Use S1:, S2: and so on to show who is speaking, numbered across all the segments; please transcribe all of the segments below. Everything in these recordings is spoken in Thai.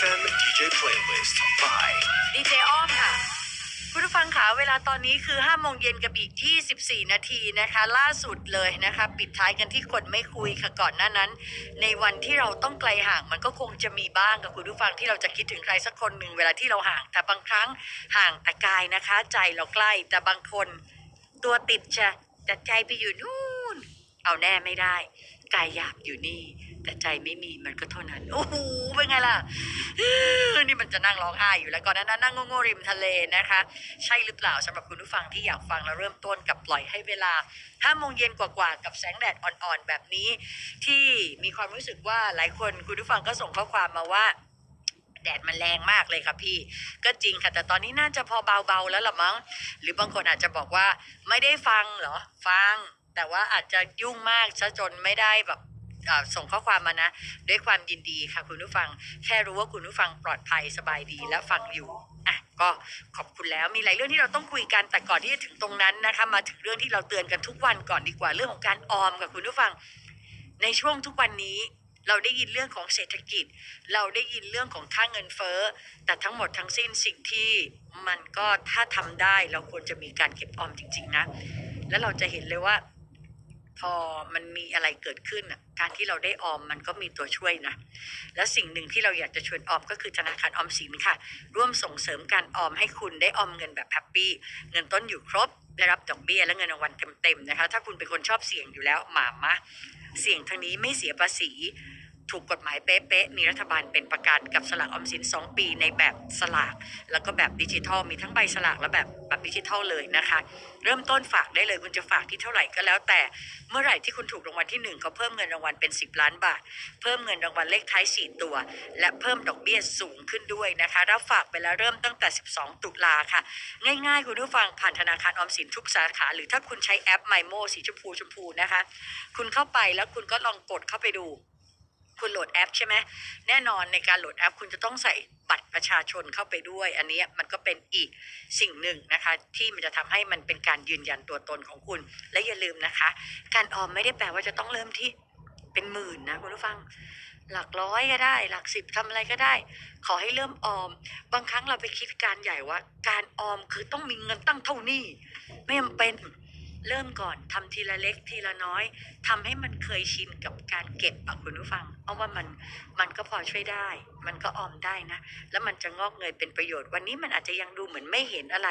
S1: FM DJ Playlist by
S2: ดีเจอ้อมค่ะ คุณผู้ฟังคะเวลาตอนนี้คือ5โมงเย็นกับอีก24นาทีนะคะ ล่าสุดเลยนะคะ ปิดท้ายกันที่คนไม่คุยค่ะก่อนหน้านั้น ในวันที่เราต้องไกลห่างมันก็คงจะมีบ้างกับคุณผู้ฟังที่เราจะคิดถึงใครสักคนหนึ่งเวลาที่เราห่าง แต่บางครั้งห่างแต่กายนะคะ ใจเราใกล้แต่บางคนตัวติดจะแต่ใจไปอยู่นู่น เอาแน่ไม่ได้ กายอยากอยู่นี่ แต่ใจไม่มีมันก็เท่านั้น โอ้โหเป็นไงล่ะ นี่มันจะนั่งร้องไห้อยู่แล้วก่อนนั้นนั่งโง่ๆริมทะเลนะคะ ใช่หรือเปล่าสำหรับคุณผู้ฟังที่อยากฟังแล้วเริ่มต้นกับปล่อยให้เวลา5โมงเย็นกว่าๆกับแสงแดดอ่อนๆแบบนี้ ที่มีความรู้สึกว่าหลายคนคุณผู้ฟังก็ส่งข้อความมาว่าแดดมันแรงมากเลยค่ะพี่ ก็จริงค่ะ แต่ตอนนี้น่าจะพอเบาๆแล้วละมั้ง หรือบางคนอาจจะบอกว่าไม่ได้ฟังเหรอ ฟัง แต่ว่าอาจจะยุ่งมากซะจนไม่ได้แบบ ส่งข้อความมานะ ด้วยความยินดีค่ะคุณผู้ฟัง แค่รู้ว่าคุณผู้ฟังปลอดภัยสบายดีและฟังอยู่อะก็ขอบคุณแล้วมีหลายเรื่องที่เราต้องคุยกันแต่ก่อนที่จะถึงตรงนั้นนะคะมาถึงเรื่องที่เราเตือนกันทุกวันก่อนดีกว่าเรื่องของการออมกับคุณผู้ฟัง ในช่วงทุกวันนี้เราได้ยินเรื่องของเศรษฐกิจ เราได้ยินเรื่องของค่าเงินเฟ้อ แต่ทั้งหมดทั้งสิ้นสิ่งที่มันก็ถ้าทำได้เราควรจะมีการเก็บออมจริง ๆนะ แล้วเราจะเห็นเลยว่า พอมันมีอะไรเกิดขึ้นการที่เราได้ออมมันก็มีตัวช่วยนะ และสิ่งหนึ่งที่เราอยากจะชวนออมก็คือธนาคารออมสินค่ะ ร่วมส่งเสริมการออมให้คุณได้ออมเงินแบบแฮปปี้ เงินต้นอยู่ครบ ได้รับดอกเบี้ยและเงินรางวัลเต็มๆนะคะ ถ้าคุณเป็นคนชอบเสี่ยงอยู่แล้วหมามะ เสี่ยงทางนี้ไม่เสียภาษี ถูกกฎหมายเป๊ะๆมีรัฐบาลเป็นประกันกับสลากออมสิน 2 ปีในแบบสลาก แล้วก็แบบดิจิทัล มีทั้งใบสลากและแบบแบบดิจิทัลเลยนะคะ เริ่มต้นฝากได้เลยคุณจะฝากที่เท่าไหร่ก็แล้วแต่เมื่อไหร่ที่คุณถูกรางวัลที่หนึ่งเขาเพิ่มเงินรางวัลเป็น 10 ล้านบาท เพิ่มเงินรางวัลเลขท้าย 4 ตัว และเพิ่มดอกเบี้ยสูงขึ้นด้วยนะคะรับฝากไปแล้วเริ่มตั้งแต่ 12 ตุลาค่ะ ง่ายๆ คุณผู้ฟังผ่านธนาคารออมสินทุกสาขา หรือถ้าคุณใช้แอป My Mo สีชมพูชมพูนะคะ คุณเข้าไปแล้วคุณก็ลองกดเข้าไปดู คุณโหลดแอปใช่ไหมแน่นอนในการโหลดแอป คุณจะต้องใส่บัตรประชาชนเข้าไปด้วย อันนี้มันก็เป็นอีกสิ่งหนึ่งนะคะ ที่มันจะทำให้มันเป็นการยืนยันตัวตนของคุณ และอย่าลืมนะคะ การออมไม่ได้แปลว่าจะต้องเริ่มที่เป็นหมื่นนะคุณผู้ฟัง หลักร้อยก็ได้ หลักสิบทำอะไรก็ได้ ขอให้เริ่มออม บางครั้งเราไปคิดการใหญ่ว่า การออมคือต้องมีเงินตั้งเท่านี้ ไม่จำเป็น เริ่มก่อนทำทีละเล็กทีละน้อยทำให้มันเคยชินกับการเก็บอะคุณผู้ฟัง เอาว่ามันมันก็พอช่วยได้ มันก็ออมได้นะ แล้วมันจะงอกเงยเป็นประโยชน์ วันนี้มันอาจจะยังดูเหมือนไม่เห็นอะไร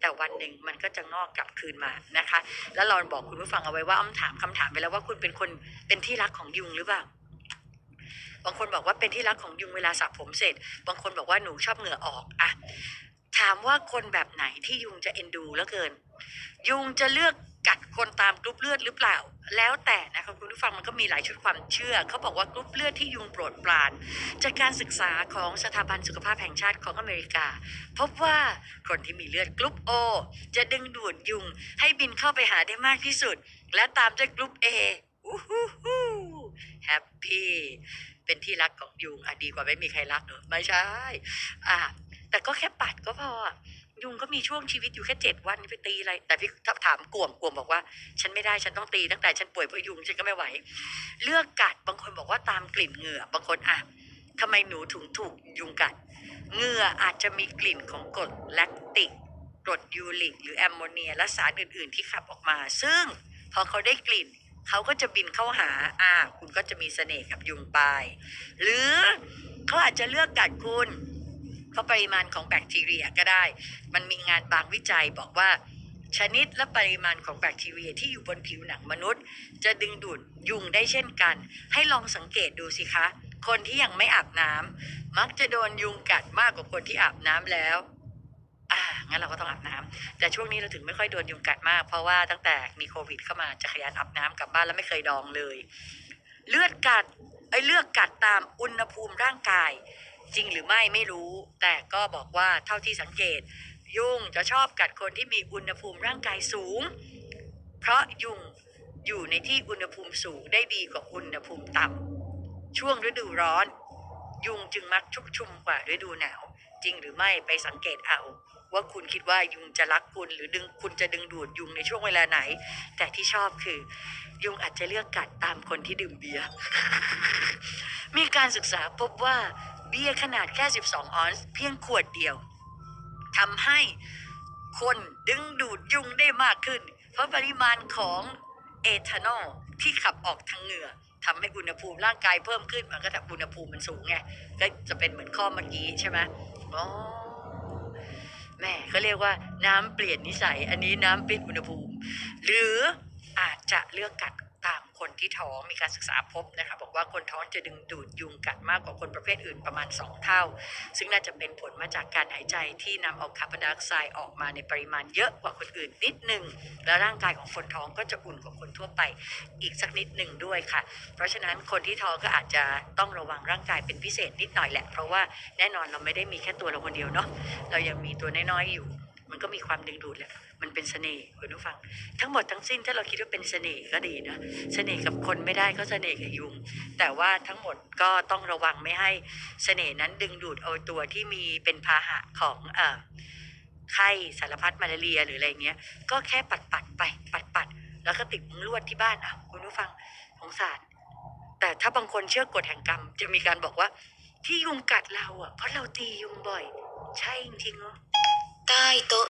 S2: แต่วันหนึ่งมันก็จะงอกกลับคืนมานะคะ แล้วเราบอกคุณผู้ฟังเอาไว้ว่าอ้อมถามคำถามไปแล้วว่าคุณเป็นคนเป็นที่รักของยุงหรือเปล่าบางคนบอกว่าเป็นที่รักของยุงเวลาสระผมเสร็จ บางคนบอกว่าหนูชอบเหงื่อออกอะถามว่าคนแบบไหนที่ยุงจะเอ็นดูแล้วเกิน ยุงจะเลือก กัดคนตามกรุ๊ปเลือดหรือเปล่า แล้วแต่นะคะคุณผู้ฟังมันก็มีหลายชุดความเชื่อ เขาบอกว่ากรุ๊ปเลือดที่ยุงโปรดปราน จากการศึกษาของสถาบันสุขภาพแห่งชาติของอเมริกา พบว่าคนที่มีเลือดกรุ๊ปโอจะดึงดูดยุง ให้บินเข้าไปหาได้มากที่สุด และตามด้วยกรุ๊ปเออู้หูหูแฮปปี้เป็นที่รักของยุงอะดีกว่าไม่มีใครรักเนอะไม่ใช่อะแต่ก็แค่ปัดก็พอ ยุงก็มีช่วงชีวิตอยู่แค่เจ็ดวันไปตีอะไร แต่พี่ถามกวมกวมบอกว่า ฉันไม่ได้ฉันต้องตีตั้งแต่ฉันป่วยเพราะยุงฉันก็ไม่ไหว เลือกกัดบางคนบอกว่าตามกลิ่นเหงื่อบางคนอะทำไมหนูถึงถูกยุงกัดเหงื่ออาจจะมีกลิ่นของกรดแลคติกกรดยูริก หรือแอมโมเนีย และสารอื่น ๆ ที่ขับออกมา ซึ่งพอเขาได้กลิ่นเขาก็จะบินเข้าหาอ่าคุณก็จะมีเสน่ห์กับยุงไป หรือเขาอาจจะเลือกกัดคุณ ราะปริมาณของแบคทีเรียก็ได้ มันมีงานบางวิจัยบอกว่า ชนิดและปริมาณของแบคทีเรียที่อยู่บนผิวหนังมนุษย์ จะดึงดูดยุงได้เช่นกัน ให้ลองสังเกตดูสิคะ คนที่ยังไม่อาบน้ำมักจะโดนยุงกัดมากกว่าคนที่อาบน้ำแล้วอ่างั้นเราก็ต้องอาบน้ำแต่ช่วงนี้เราถึงไม่ค่อยโดนยุงกัดมาก เพราะว่าตั้งแต่มีโควิด เข้ามาจะขยันอาบน้ำกลับบ้านแล้วไม่เคยดองเลย เลือดกัดไอ้เลือกกัดตามอุณหภูมิร่างกาย จริงหรือไม่ไม่รู้ แต่ก็บอกว่าเท่าที่สังเกต ยุงจะชอบกัดคนที่มีอุณหภูมิร่างกายสูง เพราะยุงอยู่ในที่อุณหภูมิสูงได้ดีกว่าอุณหภูมิต่ำช่วงฤดูร้อน ยุงจึงมักชุกชุมกว่าฤดูหนาว จริงหรือไม่ไปสังเกตเอา ว่าคุณคิดว่ายุงจะรักคุณหรือดึงคุณจะดึงดูดยุงในช่วงเวลาไหน แต่ที่ชอบคือ ยุงอาจจะเลือกกัดตามคนที่ดื่มเบียร์มีการศึกษาพบว่า เบียร์ขนาดแค่ 12 ออนซ์เพียงขวดเดียวทำให้คนดึงดูดยุงได้มากขึ้น เพราะปริมาณของเอทานอลที่ขับออกทางเหงื่อทำให้อุณหภูมิร่างกายเพิ่มขึ้น มันก็จะอุณหภูมิมันสูงไงก็จะเป็นเหมือนข้อเมื่อกี้ใช่ไหมอ๋อแม่เขาเรียกว่าน้ำเปลี่ยนนิสัย อันนี้น้ำเปลี่ยนอุณหภูมิ หรืออาจจะเลือกกัด คนที่ท้องมีการศึกษาพบนะคะบอกว่าคนท้องจะดึงดูดยุงกัดมากกว่าคนประเภทอื่นประมาณ 2 เท่า ซึ่งน่าจะเป็นผลมาจากการหายใจที่นำเอาคาร์บอนไดออกไซด์ออกมาในปริมาณเยอะกว่าคนอื่นนิดหนึ่งแล้วร่างกายของคนท้องก็จะอุ่นกว่าคนทั่วไปอีกสักนิดหนึ่งด้วยค่ะ เพราะฉะนั้นคนที่ท้องก็อาจจะต้องระวังร่างกายเป็นพิเศษนิดหน่อยแหละ เพราะว่าแน่นอนเราไม่ได้มีแค่ตัวเราคนเดียวเนาะเรายังมีตัวน้อยๆอยู่ มันก็มีความดึงดูดแหละ มันเป็นเสน่ห์คุณผู้ฟัง ทั้งหมดทั้งสิ้นถ้าเราคิดว่าเป็นเสน่ห์ก็ดีนะเสน่ห์กับคนไม่ได้ก็เสน่ห์กับยุง แต่ว่าทั้งหมดก็ต้องระวังไม่ให้เสน่ห์นั้นดึงดูดเอาตัวที่มีเป็นพาหะของเอ่อไข้สารพัดมาลาเรียหรืออะไรเงี้ย ก็แค่ปัดปัดๆไป ปัดปัดๆแล้วก็ติดมลวดที่บ้านอะคุณผู้ฟังสงสารแต่ถ้าบางคนเชื่อกฎแห่งกรรม จะมีการบอกว่า ที่ยุงกัดเราอะเพราะเราตียุงบ่อย ใช่จริงๆเหรอ
S3: ใต้โต๊ะ